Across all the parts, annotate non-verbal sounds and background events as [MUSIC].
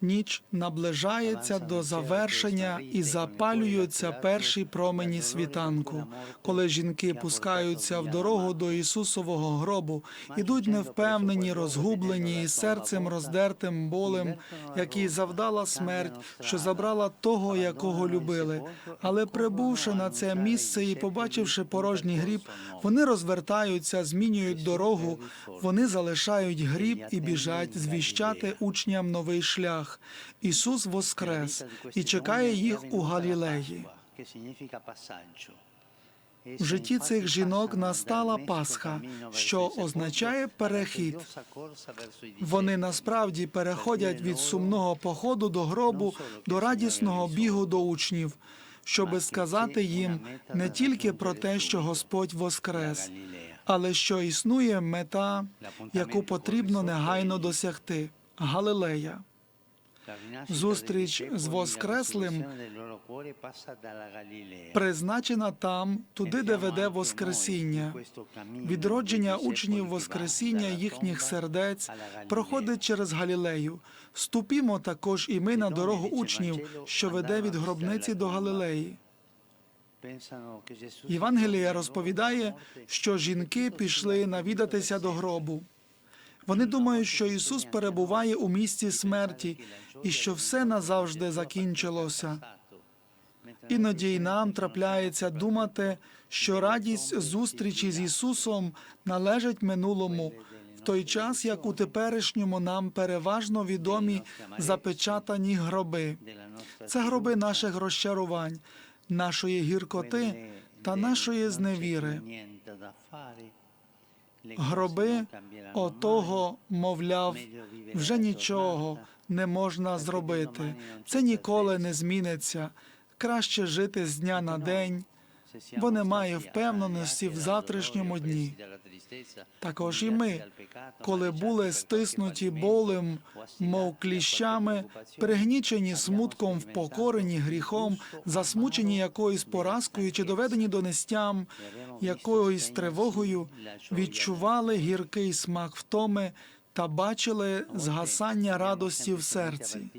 Ніч наближається до завершення і запалюються перші промені світанку. Коли жінки пускаються в дорогу до Ісусового гробу, ідуть невпевнені, розгублені і серцем роздертим болем, який завдала смерть, що забрала того, якого любили. Але прибувши на це місце і побачивши порожній гріб, вони розвертаються, змінюють дорогу, вони залишають гріб і біжать звіщати учням новий шлях. Ісус воскрес і чекає їх у Галілеї. В житті цих жінок настала Пасха, що означає перехід. Вони насправді переходять від сумного походу до гробу до радісного бігу до учнів, щоби сказати їм не тільки про те, що Господь воскрес, але що існує мета, яку потрібно негайно досягти Галилея. Зустріч з Воскреслим Призначена там, туди, де веде Воскресіння. Відродження учнів Воскресіння їхніх сердець проходить через Галілею. Ступімо також і ми на дорогу учнів, що веде від гробниці до Галилеї. Євангелія розповідає, що жінки пішли навідатися до гробу. Вони думають, що Ісус перебуває у місці смерті і що все назавжди закінчилося. Іноді й нам трапляється думати, що радість зустрічі з Ісусом належить минулому, в той час, як у теперішньому нам переважно відомі запечатані гроби. Це гроби наших розчарувань, нашої гіркоти та нашої зневіри. Гроби отого, мовляв, вже нічого не можна зробити. Це ніколи не зміниться. Краще жити з дня на день, бо немає впевненості в завтрашньому дні. Також і ми, коли були стиснуті болем, мов кліщами, пригнічені смутком, впокорені гріхом, засмучені якоюсь поразкою чи доведені до нестям, якоюсь тривогою, відчували гіркий смак втоми та бачили згасання радості в серці.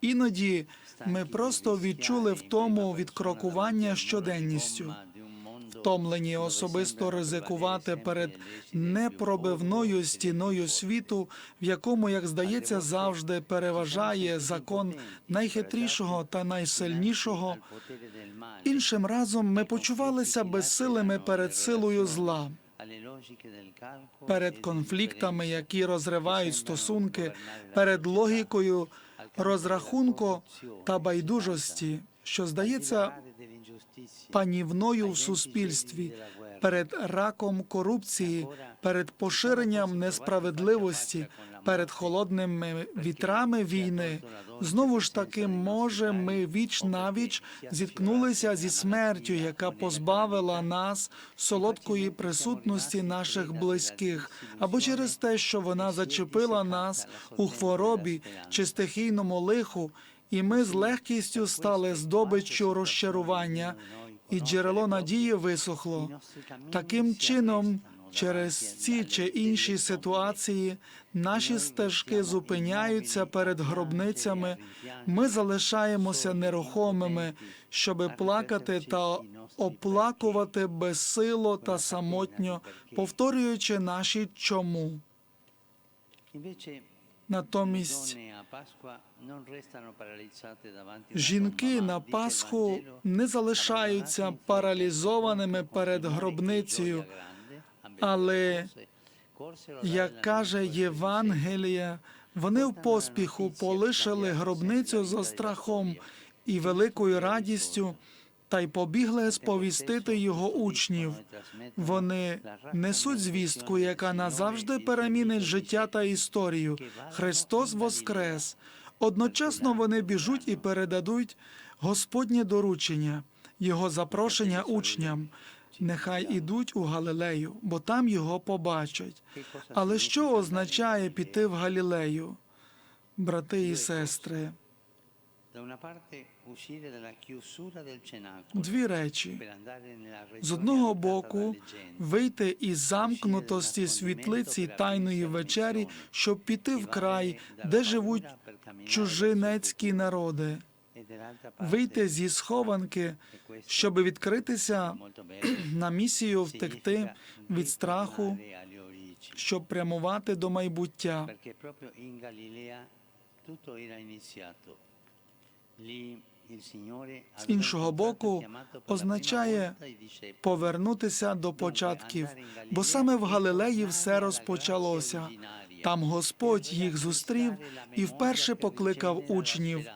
Іноді ми просто відчули втому від крокування щоденністю, втомлені особисто ризикувати перед непробивною стіною світу, в якому, як здається, завжди переважає закон найхитрішого та найсильнішого. Іншим разом ми почувалися безсилими перед силою зла. Перед конфліктами, які розривають стосунки, перед логікою розрахунку та байдужості, що здається панівною в суспільстві, перед раком корупції, перед поширенням несправедливості, перед холодними вітрами війни. Знову ж таки, може, ми віч навіч зіткнулися зі смертю, яка позбавила нас солодкої присутності наших близьких, або через те, що вона зачепила нас у хворобі чи стихійному лиху, і ми з легкістю стали здобиччю розчарування, і джерело надії висохло. Таким чином, через ці чи інші ситуації наші стежки зупиняються перед гробницями. Ми залишаємося нерухомими, щоби плакати та оплакувати безсило та самотньо, повторюючи наші чому. Натомість жінки на Пасху не залишаються паралізованими перед гробницею, але як каже Євангелія, вони в поспіху полишили гробницю за страхом і великою радістю, та й побігли сповістити його учнів. Вони несуть звістку, яка назавжди перемінить життя та історію. Христос воскрес. Одночасно вони біжуть і передадуть Господнє доручення, його запрошення учням. Нехай ідуть у Галилею, бо там його побачать. Але що означає піти в Галілею, брати і сестри? Дві речі. З одного боку, вийти із замкнутості світлиці тайної вечері, щоб піти в край, де живуть чужинецькі народи, вийти зі схованки, щоб відкритися [CLEARS THROAT] на місію втекти від страху, щоб прямувати до майбуття. З іншого боку, означає Повернутися до початків, бо саме в Галилеї все розпочалося. Там Господь їх зустрів і вперше покликав учнів.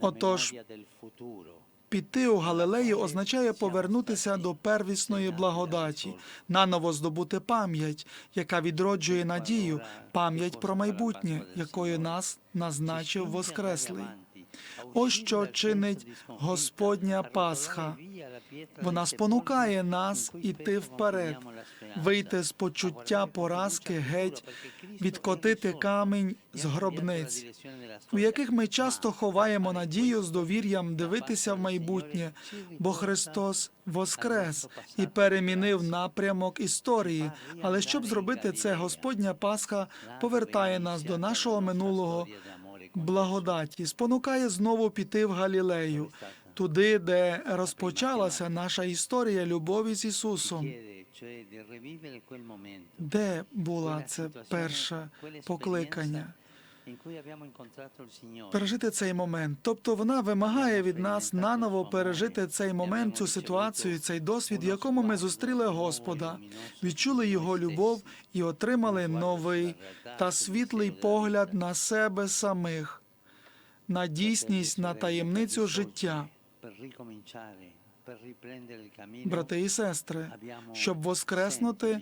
Отож, Піти у Галилею означає повернутися до первісної благодаті, наново здобути пам'ять, яка відроджує надію, пам'ять про майбутнє, якою нас назначив Воскреслий. Ось що чинить Господня Пасха. Вона спонукає нас іти вперед, вийти з почуття поразки геть, відкотити камінь з гробниць, у яких ми часто ховаємо надію з довір'ям дивитися в майбутнє, бо Христос воскрес і перемінив напрямок історії. Але щоб зробити це, Господня Пасха повертає нас до нашого минулого благодаті, спонукає знову піти в Галілею, туди, де розпочалася наша історія любові з Ісусом. Де була це перше покликання? Пережити цей момент. Тобто вона вимагає від нас наново пережити цей момент, цю ситуацію, цей досвід, в якому ми зустріли Господа, відчули його любов і отримали новий та світлий погляд на себе самих, на дійсність, на таємницю життя. Брати і сестри, щоб воскреснути,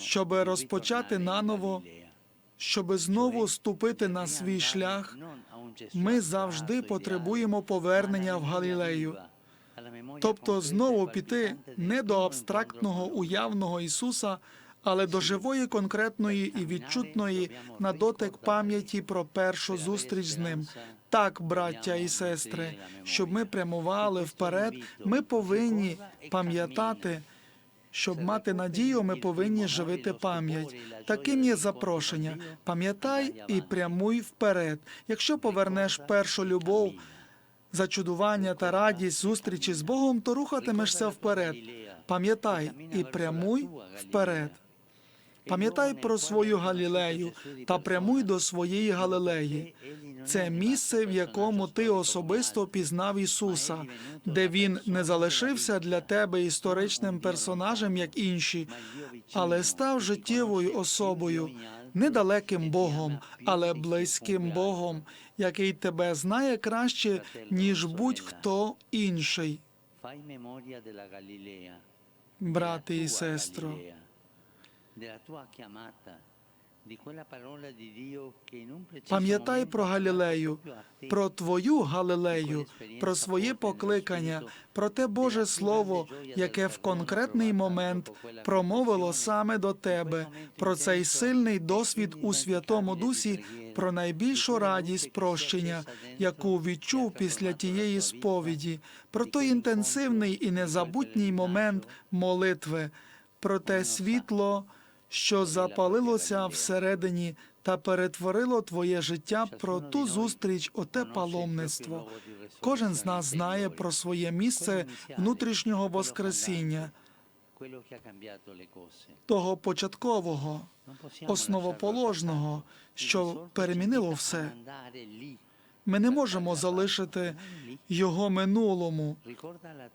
щоб розпочати наново, щоб знову ступити на свій шлях, ми завжди потребуємо повернення в Галілею. Тобто знову піти не до абстрактного уявного Ісуса, але до живої, конкретної і відчутної на дотик пам'яті про першу зустріч з ним. Так, браття і сестри, щоб ми прямували вперед, ми повинні пам'ятати. Щоб мати надію, ми повинні живити пам'ять. Таким є запрошення. Пам'ятай і прямуй вперед. Якщо повернеш першу любов, зачудування та радість зустрічі з Богом, то рухатимешся вперед. Пам'ятай і прямуй вперед. Пам'ятай про свою Галілею та прямуй до своєї Галилеї. Це місце, в якому ти особисто пізнав Ісуса, де він не залишився для тебе історичним персонажем, як інші, але став життєвою особою, недалеким Богом, але близьким Богом, який тебе знає краще, ніж будь-хто інший. Брати і сестро, Пам'ятай про Галілею, про твою Галилею, про своє покликання, про те Боже Слово, яке в конкретний момент промовило саме до тебе, про цей сильний досвід у Святому Дусі, про найбільшу радість прощення, яку відчув після тієї сповіді, про той інтенсивний і незабутній момент молитви, про те світло, що запалилося всередині та перетворило твоє життя про ту зустріч, оте паломництво. Кожен з нас знає про своє місце внутрішнього воскресіння, того початкового, основоположного, що перемінило все. Ми не можемо залишити його минулому.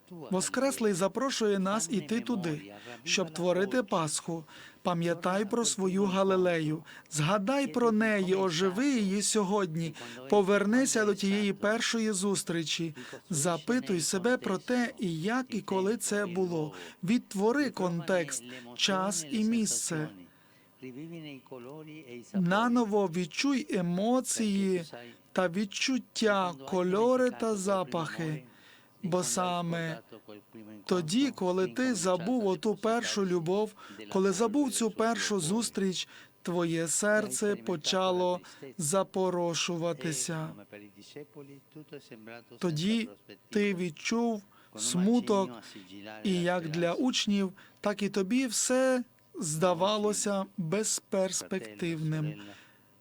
Воскреслий запрошує нас іти туди, щоб творити Пасху. Пам'ятай про свою Галилею, згадай про неї, оживи її сьогодні. Повернися до тієї першої зустрічі. Запитуй себе про те, і як і коли це було. Відтвори контекст, час і місце. Наново відчуй емоції та відчуття, кольори та запахи. Бо саме тоді, коли ти забув оту першу любов, коли забув цю першу зустріч, твоє серце почало запорошуватися. Тоді ти відчув смуток, і як для учнів, так і тобі все здавалося безперспективним,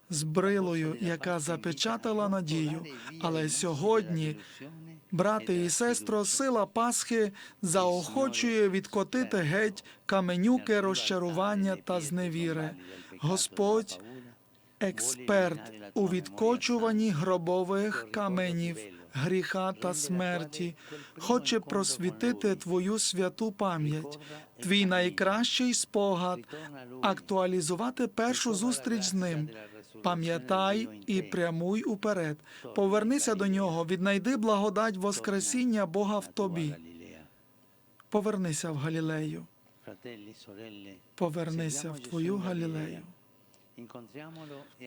з брилою, яка запечатала надію. Але сьогодні, брати і сестро, сила Пасхи заохочує відкотити геть каменюки розчарування та зневіри. Господь експерт у відкочуванні гробових каменів, гріха та смерті, хоче просвітити твою святу пам'ять, твій найкращий спогад, актуалізувати першу зустріч з ним. Пам'ятай і прямуй уперед. Повернися до нього, віднайди благодать Воскресіння Бога в тобі. Повернися в Галілею, повернися в твою Галілею.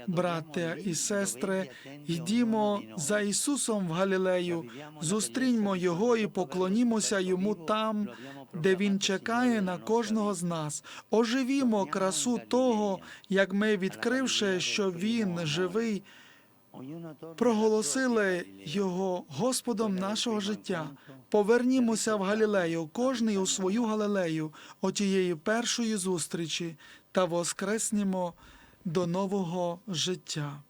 Браття і сестри, йдімо за Ісусом в Галілею, зустріньмо Його і поклонімося Йому там, де Він чекає на кожного з нас. Оживімо красу того, як ми, відкривши, що Він живий, проголосили Його Господом нашого життя. Повернімося в Галілею, кожний у свою Галилею, отієї першої зустрічі, та воскреснімо до нового життя.